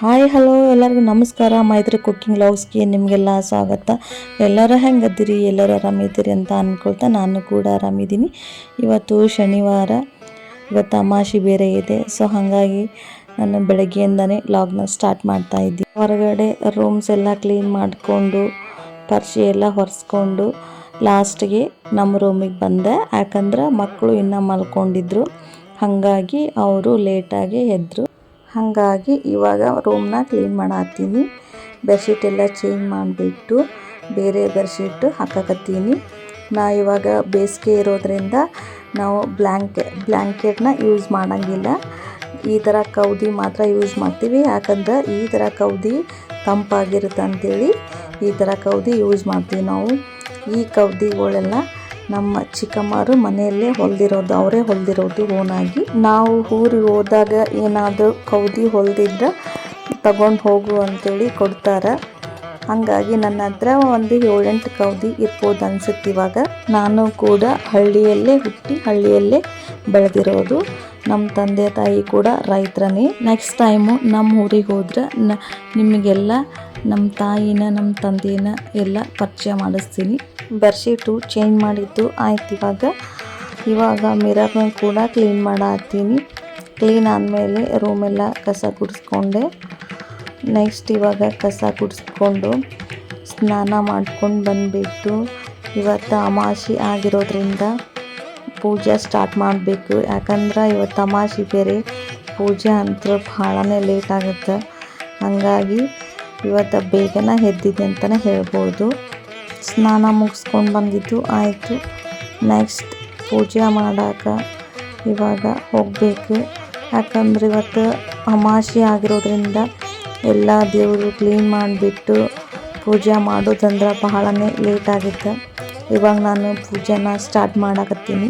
Hi hello ಎಲ್ಲರಿಗೂ ನಮಸ್ಕಾರ. ಮೈತ್ರಿ ಕುಕ್ಕಿಂಗ್ ಲವ್ಸ್ಗೆ ನಿಮಗೆಲ್ಲ ಸ್ವಾಗತ. ಎಲ್ಲರೂ ಹೆಂಗದ್ದೀರಿ? ಎಲ್ಲರೂ ಆರಾಮಿದ್ದೀರಿ ಅಂತ ಅಂದ್ಕೊಳ್ತಾ ನಾನು ಕೂಡ ಆರಾಮಿದ್ದೀನಿ. ಇವತ್ತು ಶನಿವಾರ, ಇವತ್ತು ಅಮಾಶಿ ಬೇರೆ ಇದೆ. ಸೊ ಹಾಗಾಗಿ ನಾನು ಬೆಳಗ್ಗೆಯಿಂದನೇ ಲಾಗ್ನ ಸ್ಟಾರ್ಟ್ ಮಾಡ್ತಾ ಇದ್ದೀನಿ. ಹೊರಗಡೆ ರೂಮ್ಸ್ ಎಲ್ಲ ಕ್ಲೀನ್ ಮಾಡಿಕೊಂಡು ಪರ್ಸಿ ಎಲ್ಲ ಹೊರೆಸ್ಕೊಂಡು ಲಾಸ್ಟ್ಗೆ ನಮ್ಮ ರೂಮಿಗೆ ಬಂದೆ. ಯಾಕಂದ್ರೆ ಮಕ್ಕಳು ಇನ್ನೂ ಮಲ್ಕೊಂಡಿದ್ರು. ಹಾಗಾಗಿ ಅವರು ಲೇಟಾಗಿ ಎದ್ದರು ಹಾಗಾಗಿ ಇವಾಗ ರೂಮ್ನ ಕ್ಲೀನ್ ಮಾಡತ್ತೀನಿ. ಬೆಡ್ಶೀಟ್ ಎಲ್ಲ ಚೇಂಜ್ ಮಾಡಿಬಿಟ್ಟು ಬೇರೆ ಬೆಡ್ಶೀಟ್ ಹಾಕಕತ್ತೀನಿ. ನಾ ಇವಾಗ ಬೇಸಿಗೆ ಇರೋದ್ರಿಂದ ನಾವು ಬ್ಲ್ಯಾಂಕೆ ಬ್ಲ್ಯಾಂಕೆಟ್ನ ಯೂಸ್ ಮಾಡೋಂಗಿಲ್ಲ. ಈ ಥರ ಕೌದಿ ಮಾತ್ರ ಯೂಸ್ ಮಾಡ್ತೀವಿ. ಯಾಕಂದ್ರೆ ಈ ಥರ ಕೌದಿ ತಂಪಾಗಿರುತ್ತೆ ಅಂಥೇಳಿ ಈ ಥರ ಕೌದಿ ಯೂಸ್ ಮಾಡ್ತೀವಿ ನಾವು. ಈ ಕೌದಿಗಳೆಲ್ಲ ನಮ್ಮ ಚಿಕ್ಕಮ್ಮರು ಮನೆಯಲ್ಲೇ ಹೊಲ್ದಿರೋದು, ಅವರೇ ಹೊಲ್ದಿರೋದು ಓನಾಗಿ. ನಾವು ಊರಿಗೆ ಹೋದಾಗ ಏನಾದರೂ ಕೌದಿ ಹೊಲ್ದಿದ್ರೆ ತಗೊಂಡು ಹೋಗು ಅಂತೇಳಿ ಕೊಡ್ತಾರೆ. ಹಾಗಾಗಿ ನನ್ನ ಹತ್ರ ಒಂದು ಏಳೆಂಟು ಕೌದಿ ಇರ್ಬೋದು ಅನ್ಸುತ್ತೆ ಇವಾಗ. ನಾನು ಕೂಡ ಹಳ್ಳಿಯಲ್ಲೇ ಹುಟ್ಟಿ ಹಳ್ಳಿಯಲ್ಲೇ ಬೆಳೆದಿರೋದು. ನಮ್ಮ ತಂದೆ ತಾಯಿ ಕೂಡ ರೈತರನೇ. ನೆಕ್ಸ್ಟ್ ಟೈಮು ನಮ್ಮ ಊರಿಗೆ ಹೋದ್ರೆ ನ ನಿಮಗೆಲ್ಲ ನಮ್ಮ ತಾಯಿನ ನಮ್ಮ ತಂದೆನ ಎಲ್ಲ ಪರಿಚಯ ಮಾಡಿಸ್ತೀನಿ. ಬೆಡ್ಶೀಟು ಚೇಂಜ್ ಮಾಡಿದ್ದು ಆಯ್ತು ಇವಾಗ. ಇವಾಗ ಮಿರರ್ನ ಕೂಡ ಕ್ಲೀನ್ ಮಾಡತ್ತೀನಿ ಕ್ಲೀನ್ ಆದಮೇಲೆ ರೂಮೆಲ್ಲ ಕಸ ಗುಡಿಸ್ಕೊಂಡೆ. ನೆಕ್ಸ್ಟ್ ಇವಾಗ ಕಸ ಗುಡಿಸ್ಕೊಂಡು ಸ್ನಾನ ಮಾಡ್ಕೊಂಡು ಬಂದುಬಿಟ್ಟು ಇವತ್ತು ಅಮಾಸಿ ಆಗಿರೋದ್ರಿಂದ ಪೂಜೆ ಸ್ಟಾರ್ಟ್ ಮಾಡಬೇಕು. ಯಾಕಂದ್ರೆ ಇವತ್ತು ಅಮಾಸಿ ಬೇರೆ. ಪೂಜೆ ಅಂತ ಭಾಳನೇ ಲೇಟ್ ಆಗುತ್ತೆ. ಹಾಗಾಗಿ ಇವತ್ತು ಬೇಗನೆ ಎದ್ದಿದೆ ಅಂತಲೇ ಹೇಳ್ಬೋದು. ಸ್ನಾನ ಮುಗಿಸ್ಕೊಂಡು ಬಂದಿದ್ದು ಆಯಿತು. ನೆಕ್ಸ್ಟ್ ಪೂಜೆ ಮಾಡೋಕೆ ಇವಾಗ ಹೋಗಬೇಕು. ಯಾಕಂದ್ರೆ ಇವತ್ತು ಅಮಾಸೆ ಆಗಿರೋದ್ರಿಂದ ಎಲ್ಲ ದೇವರು ಕ್ಲೀನ್ ಮಾಡಿಬಿಟ್ಟು ಪೂಜೆ ಮಾಡೋದಂದ್ರೆ ಬಹಳನೇ ಲೇಟ್ ಆಗುತ್ತೆ. ಇವಾಗ ನಾನು ಪೂಜೆನ ಸ್ಟಾರ್ಟ್ ಮಾಡಕತ್ತೀನಿ.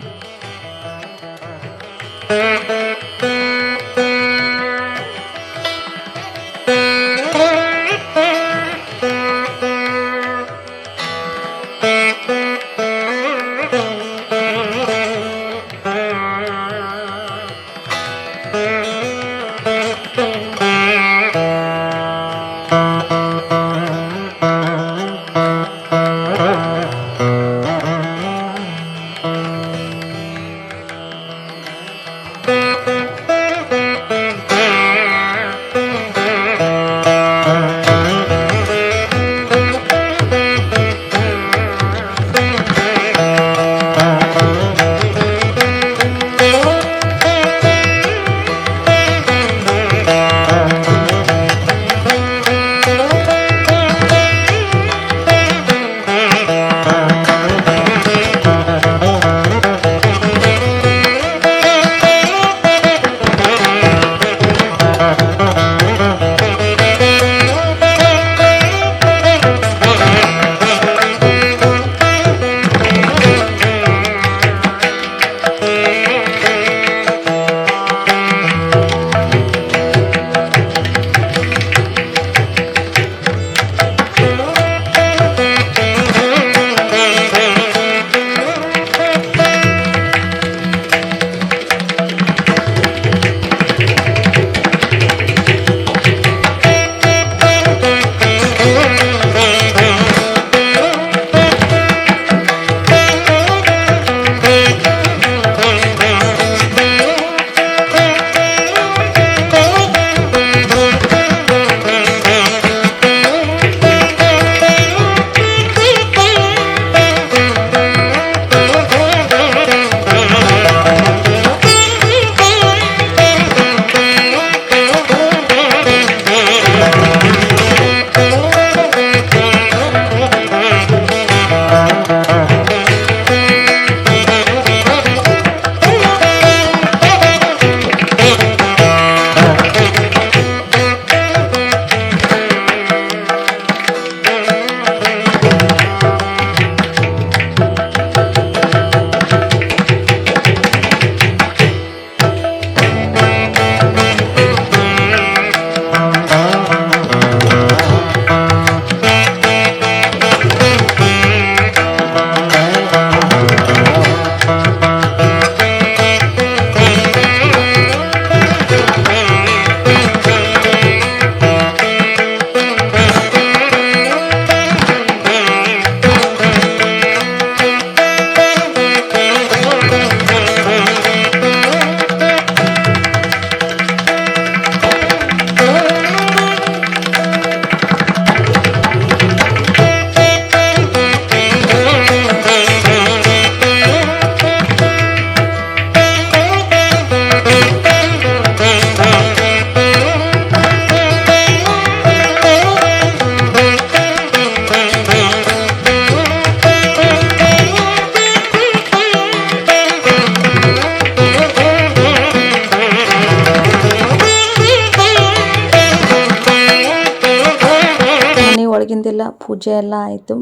ಹೊಳಗಿಂದೆಲ್ಲ ಪೂಜೆ ಎಲ್ಲ ಆಯಿತು.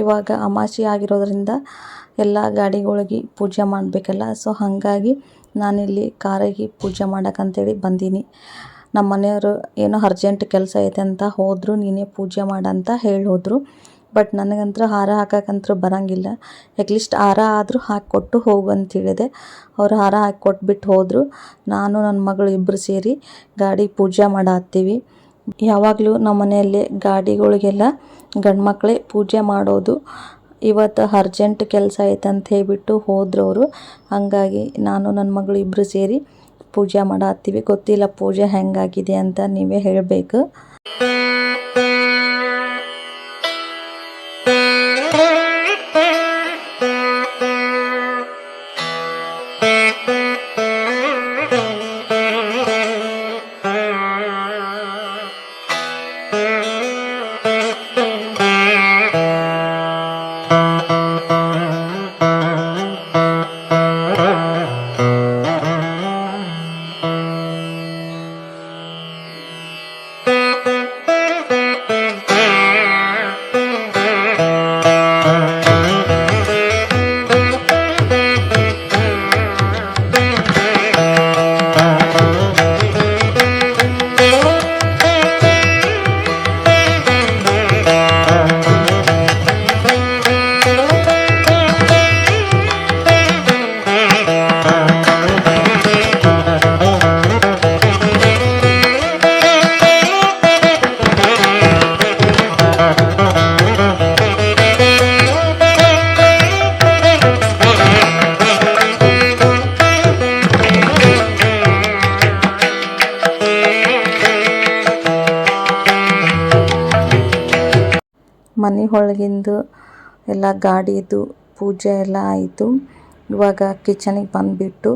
ಇವಾಗ ಅಮಾಸೆ ಆಗಿರೋದರಿಂದ ಎಲ್ಲ ಗಾಡಿಗಳಿಗೆ ಪೂಜೆ ಮಾಡಬೇಕಲ್ಲ, ಸೊ ಹಾಗಾಗಿ ನಾನಿಲ್ಲಿ ಕಾರಿಗೆ ಪೂಜೆ ಮಾಡೋಕ್ಕಂತೇಳಿ ಬಂದೀನಿ. ನಮ್ಮ ಮನೆಯವರು ಏನೋ ಅರ್ಜೆಂಟ್ ಕೆಲಸ ಐತೆ ಅಂತ ಹೋದರು, ನೀನೇ ಪೂಜೆ ಮಾಡಂತ ಹೇಳಿ ಹೋದರು. ಬಟ್ ನನಗಂತೂ ಹಾರ ಹಾಕಕ್ಕಂತೂ ಬರೋಂಗಿಲ್ಲ. ಅಟ್ಲೀಸ್ಟ್ ಹಾರ ಆದರೂ ಹಾಕಿಕೊಟ್ಟು ಹೋಗು ಅಂತೇಳಿದೆ ಅವ್ರು ಹಾರ ಹಾಕಿ ಕೊಟ್ಬಿಟ್ಟು ಹೋದರು. ನಾನು, ನನ್ನ ಮಗಳು ಇಬ್ಬರು ಸೇರಿ ಗಾಡಿ ಪೂಜೆ ಮಾಡತ್ತೀವಿ. ಯಾವಾಗಲೂ ನಮ್ಮ ಮನೆಯಲ್ಲಿ ಗಾಡಿಗಳಿಗೆಲ್ಲ ಗಂಡು ಮಕ್ಕಳೇ ಪೂಜೆ ಮಾಡೋದು. ಇವತ್ತು ಅರ್ಜೆಂಟ್ ಕೆಲಸ ಐತೆ ಅಂತ ಹೇಳಿಬಿಟ್ಟು ಹೋದ್ರವರು. ಹಾಗಾಗಿ ನಾನು ನನ್ನ ಮಗಳು ಇಬ್ಬರು ಸೇರಿ ಪೂಜೆ ಮಾಡತ್ತೀವಿ. ಗೊತ್ತಿಲ್ಲ ಪೂಜೆ ಹೆಂಗಾಗಿದೆ ಅಂತ ನೀವೇ ಹೇಳಬೇಕು. ಮನೆ ಒಳಗಿಂದು ಎಲ್ಲ ಗಾಡಿದು ಪೂಜೆ ಎಲ್ಲ ಆಯಿತು. ಇವಾಗ ಕಿಚನಿಗೆ ಬಂದುಬಿಟ್ಟು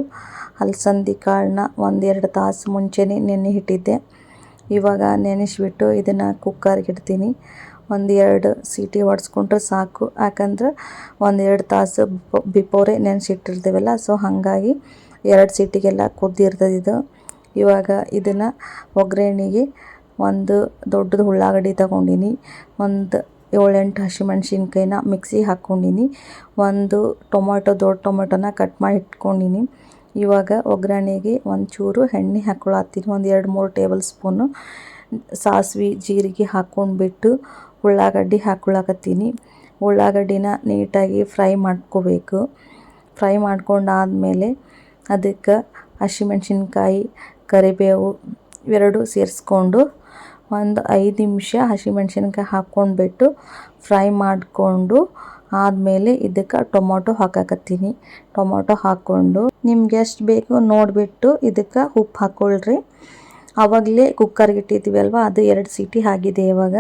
ಅಲಸಂದಿ ಕಾಳನ್ನ ಒಂದೆರಡು ತಾಸು ಮುಂಚೆನೇ ನೆನೆ ಇಟ್ಟಿದ್ದೆ. ಇವಾಗ ನೆನೆಸಿಬಿಟ್ಟು ಇದನ್ನು ಕುಕ್ಕರ್ಗೆ ಇಡ್ತೀನಿ. ಒಂದು ಎರಡು ಸೀಟಿ ಹೊಡ್ಸ್ಕೊಂಡ್ರೆ ಸಾಕು. ಯಾಕಂದ್ರೆ ಒಂದೆರಡು ತಾಸು ಬಿಫೋರೆ ನೆನೆಸಿಟ್ಟಿರ್ತೀವಲ್ಲ ಸೊ ಹಾಗಾಗಿ ಎರಡು ಸೀಟಿಗೆಲ್ಲ ಕುದ್ದಿರ್ತದೆ ಇದು. ಇವಾಗ ಇದನ್ನು ಒಗ್ಗರಣೆಗೆ ಒಂದು ದೊಡ್ಡದು ಉಳ್ಳಾಗಡ್ಡಿ ತಗೊಂಡಿನಿ. ಒಂದು ಏಳೆಂಟು ಹಸಿಮೆಣ್ಸಿನ್ಕಾಯಿನ ಮಿಕ್ಸಿಗೆ ಹಾಕ್ಕೊಂಡಿನಿ. ಒಂದು ಟೊಮೊಟೊ, ದೊಡ್ಡ ಟೊಮೊಟೊನ ಕಟ್ ಮಾಡಿ ಇಟ್ಕೊಂಡಿನಿ. ಇವಾಗ ಒಗ್ಗರಣೆಗೆ ಒಂಚೂರು ಎಣ್ಣೆ ಹಾಕ್ಕೊಳತ್ತೀನಿ ಒಂದು ಎರಡು ಮೂರು ಟೇಬಲ್ ಸ್ಪೂನು ಸಾಸಿವೆ, ಜೀರಿಗೆ ಹಾಕ್ಕೊಂಡ್ಬಿಟ್ಟು ಉಳ್ಳಾಗಡ್ಡಿ ಹಾಕ್ಕೊಳಕತ್ತೀನಿ ಉಳ್ಳಾಗಡ್ಡಿನ ನೀಟಾಗಿ ಫ್ರೈ ಮಾಡ್ಕೋಬೇಕು. ಫ್ರೈ ಮಾಡ್ಕೊಂಡಾದಮೇಲೆ ಅದಕ್ಕೆ ಹಸಿಮೆಣ್ಸಿನ್ಕಾಯಿ ಕರಿಬೇವು, ಇವೆರಡು ಸೇರಿಸ್ಕೊಂಡು ಒಂದು ಐದು ನಿಮಿಷ ಹಸಿಮೆಣ್ಸಿನ್ಕಾಯಿ ಹಾಕ್ಕೊಂಡ್ಬಿಟ್ಟು ಫ್ರೈ ಮಾಡಿಕೊಂಡು ಆದಮೇಲೆ ಇದಕ್ಕೆ ಟೊಮೊಟೊ ಹಾಕಾಕತ್ತೀನಿ. ಟೊಮೊಟೊ ಹಾಕ್ಕೊಂಡು ನಿಮ್ಗೆ ಎಷ್ಟು ಬೇಕು ನೋಡಿಬಿಟ್ಟು ಇದಕ್ಕೆ ಉಪ್ಪು ಹಾಕ್ಕೊಳ್ರಿ ಆವಾಗಲೇ ಕುಕ್ಕರ್ಗೆ ಅಲ್ವಾ ಅದು ಎರಡು ಸೀಟಿ ಆಗಿದೆ ಇವಾಗ.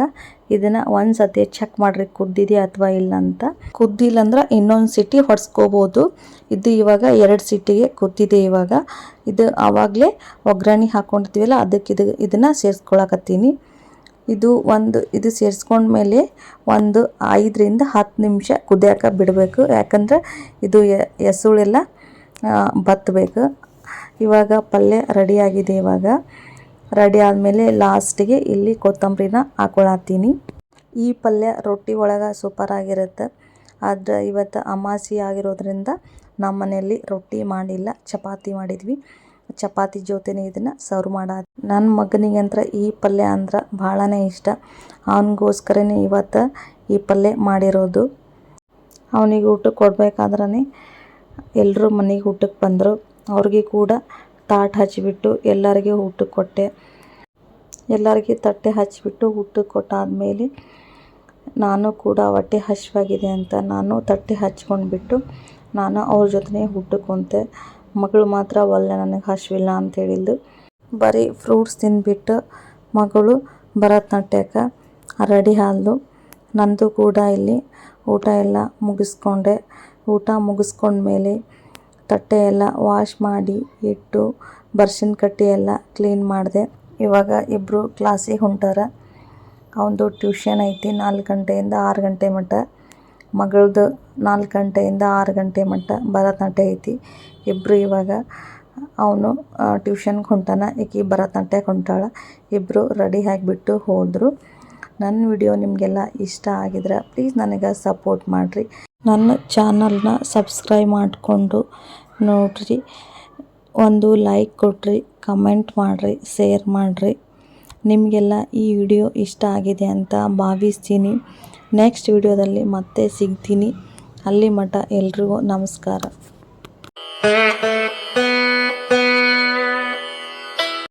ಇದನ್ನು ಒಂದು ಸತಿ ಚೆಕ್ ಮಾಡಿರಿ ಕುದ್ದಿದೆ ಅಥವಾ ಇಲ್ಲ ಅಂತ ಕುದ್ದಿಲ್ಲ ಅಂದ್ರೆ ಇನ್ನೊಂದು ಸೀಟಿ ಹೊಡ್ಸ್ಕೋಬೋದು. ಇದು ಇವಾಗ ಎರಡು ಸಿಟ್ಟಿಗೆ ಕೂತಿದೆ ಇವಾಗ. ಇದು ಆವಾಗಲೇ ಒಗ್ಗರಣೆ ಹಾಕ್ಕೊಂಡಿರ್ತೀವಲ್ಲ ಅದಕ್ಕೆ ಇದು, ಇದನ್ನು ಸೇರಿಸ್ಕೊಳಕತ್ತೀನಿ. ಇದು ಒಂದು, ಇದು ಸೇರಿಸ್ಕೊಂಡ್ಮೇಲೆ ಒಂದು ಐದರಿಂದ ಹತ್ತು ನಿಮಿಷ ಕುದಿಯೋಕೆ ಬಿಡಬೇಕು. ಯಾಕಂದ್ರೆ ಇದು ಎಸುಳೆಲ್ಲ ಬತ್ತಬೇಕು ಇವಾಗ ಪಲ್ಯ ರೆಡಿಯಾಗಿದೆ ಇವಾಗ. ರೆಡಿ ಆದಮೇಲೆ ಲಾಸ್ಟಿಗೆ ಇಲ್ಲಿ ಕೊತ್ತಂಬರಿನ ಹಾಕೊಳತ್ತೀನಿ. ಈ ಪಲ್ಯ ರೊಟ್ಟಿ ಒಳಗೆ ಸೂಪರಾಗಿರುತ್ತೆ ಆದರೆ ಇವತ್ತು ಅಮಾಸಿ ಆಗಿರೋದ್ರಿಂದ ನಮ್ಮ ಮನೆಯಲ್ಲಿ ರೊಟ್ಟಿ ಮಾಡಿಲ್ಲ, ಚಪಾತಿ ಮಾಡಿದ್ವಿ. ಚಪಾತಿ ಜೊತೆನೆ ಇದನ್ನು ಸರ್ವ್ ಮಾಡ ನನ್ನ ಮಗನಿಗಂತ್ರ ಈ ಪಲ್ಯ ಅಂದ್ರೆ ಭಾಳನೇ ಇಷ್ಟ. ಅವನಿಗೋಸ್ಕರನೇ ಇವತ್ತು ಈ ಪಲ್ಯ ಮಾಡಿರೋದು. ಅವನಿಗೆ ಊಟಕ್ಕೆ ಕೊಡಬೇಕಾದ್ರೆ ಎಲ್ಲರೂ ಮನೆಗೆ ಊಟಕ್ಕೆ ಬಂದರು. ಅವ್ರಿಗೆ ಕೂಡ ತಾಟ್ ಹಚ್ಚಿಬಿಟ್ಟು ಎಲ್ಲರಿಗೆ ಊಟಕ್ಕೆ ಕೊಟ್ಟೆ. ಎಲ್ಲರಿಗೆ ತಟ್ಟೆ ಹಚ್ಚಿಬಿಟ್ಟು ಊಟಕ್ಕೆ ಕೊಟ್ಟಾದಮೇಲೆ ನಾನು ಕೂಡ ಹೊಟ್ಟೆ ಹಸಿವಾಗಿದೆ ಅಂತ ನಾನು ತಟ್ಟೆ ಹಚ್ಕೊಂಡ್ಬಿಟ್ಟು ನಾನು ಅವ್ರ ಜೊತೆ ಊಟಕ್ಕೆ ಕುಂತೆ. ಮಗಳು ಮಾತ್ರ ಒಲ್ಲೆ ನನಗೆ ಹಸಿವಿಲ್ಲ ಅಂತ ಹೇಳಿದ್ದು. ಬರೀ ಫ್ರೂಟ್ಸ್ ತಿಂದ್ಬಿಟ್ಟು ಮಗಳು ಭರತನಾಟ್ಯಕ್ಕೆ ರೆಡಿ ಆದ್ಲು ನಂದು ಕೂಡ ಇಲ್ಲಿ ಊಟ ಎಲ್ಲ ಮುಗಿಸ್ಕೊಂಡೆ. ಊಟ ಮುಗಿಸ್ಕೊಂಡ್ಮೇಲೆ ತಟ್ಟೆ ಎಲ್ಲ ವಾಶ್ ಮಾಡಿ ಇಟ್ಟು ಬರ್ಷಿನ ಕಟ್ಟಿ ಎಲ್ಲ ಕ್ಲೀನ್ ಮಾಡಿದೆ. ಇವಾಗ ಇಬ್ಬರು ಕ್ಲಾಸಿಗೆ ಹೊಂಟಾರ. ಅವನದು ಟ್ಯೂಷನ್ ಐತಿ ನಾಲ್ಕು ಗಂಟೆಯಿಂದ ಆರು ಗಂಟೆ ಮಟ್ಟ ಮಗಳದು ನಾಲ್ಕು ಗಂಟೆಯಿಂದ ಆರು ಗಂಟೆ ಮಟ್ಟ ಭರತನಾಟ್ಯ ಐತಿ. ಇಬ್ಬರು ಇವಾಗ ಅವನು ಟ್ಯೂಷನ್ಗೆ ಹೊಂಟಾನ ಈಕಿ ಭರತನಾಟ್ಯಕ್ಕೆ ಹೊಂಟಾಳ ಇಬ್ಬರು ರೆಡಿ ಆಗಿಬಿಟ್ಟು ಹೋದರು. ನನ್ನ ವಿಡಿಯೋ ನಿಮಗೆಲ್ಲ ಇಷ್ಟ ಆಗಿದ್ರೆ ಪ್ಲೀಸ್ ನನಗೆ ಸಪೋರ್ಟ್ ಮಾಡಿರಿ. ನನ್ನ ಚಾನಲ್ನ ಸಬ್ಸ್ಕ್ರೈಬ್ ಮಾಡಿಕೊಂಡು ನೋಡಿರಿ. ಒಂದು ಲೈಕ್ ಕೊಟ್ರಿ ಕಮೆಂಟ್ ಮಾಡಿರಿ ಶೇರ್ ಮಾಡಿರಿ. ನಿಮಗೆಲ್ಲ ಈ ವಿಡಿಯೋ ಇಷ್ಟ ಆಗಿದೆ ಅಂತ ಭಾವಿಸ್ತೀನಿ. ನೆಕ್ಸ್ಟ್ ವಿಡಿಯೋದಲ್ಲಿ ಮತ್ತೆ ಸಿಗ್ತೀನಿ. ಅಲ್ಲಿ ಮಠ ಎಲ್ರಿಗೂ ನಮಸ್ಕಾರ.